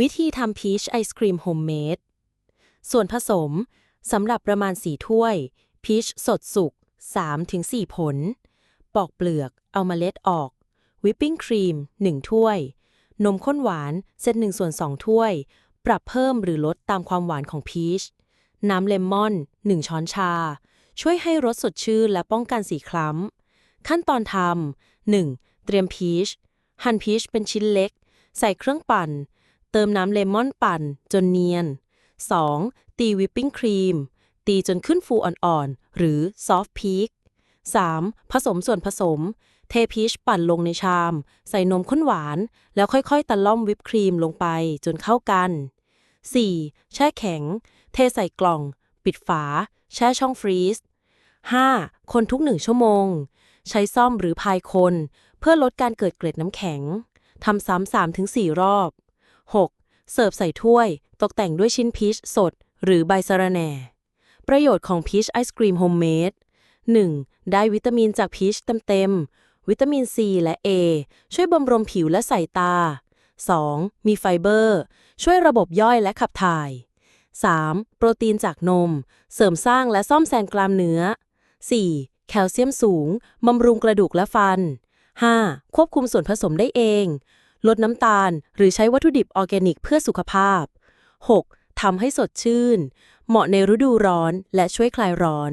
วิธีทำพีชไอศครีมโฮมเมด ส่วนผสมสำหรับประมาณ 4 ถ้วย พีชสดสุก 3-4 ผล ปอกเปลือก เอามาเมล็ดออก วิปปิ้งครีม 1 ถ้วย นมข้นหวานเซต1ส่วน2 ถ้วย ปรับเพิ่มหรือลดตามความหวานของพีช น้ำเลมอน 1 ช้อนชา ช่วยให้รสสดชื่นและป้องกันสีคล้ำ ขั้นตอนทำ 1. เตรียมพีช หั่นพีชเป็นชิ้นเล็ก ใส่เครื่องปั่น เติมน้ำเลมอนปั่น จนเนียน 2. ตีวิปปิ้งครีม ตีจนขึ้นฟูอ่อนๆ หรือซอฟต์พีค 3. ผสมส่วนผสม เทพีชปั่นลงในชาม ใส่นมข้นหวาน แล้วค่อยๆ ตะล่อมวิปครีมลงไปจนเข้ากัน 4. แช่แข็ง เทใส่กล่อง ปิดฝา แช่ช่องฟรีซ 5. คนทุกหนึ่งชั่วโมง ใช้ซ่อมหรือพายคน เพื่อลดการเกิดเกล็ดน้ำแข็ง ทำซ้ำ3-4 รอบ 6. เสิร์ฟใส่ถ้วย ตกแต่งด้วยชิ้นพีชสด หรือใบสะระแหน่ ประโยชน์ของพีชไอศกรีมโฮมเมด 1. ได้วิตามินจากพีชเต็มๆ วิตามิน C และ A ช่วยบำรุงผิวและสายตา 2. มีไฟเบอร์ ช่วยระบบย่อยและขับถ่าย 3. โปรตีนจากนม เสริมสร้างและซ่อมแซมกล้ามเนื้อ 4. แคลเซียมสูง บำรุงกระดูกและฟัน 5. ควบคุมส่วนผสมได้เอง ลดน้ำตาล หรือใช้วัตถุดิบออร์แกนิกเพื่อสุขภาพ 6. ทำให้สดชื่น เหมาะในฤดูร้อนและช่วยคลายร้อน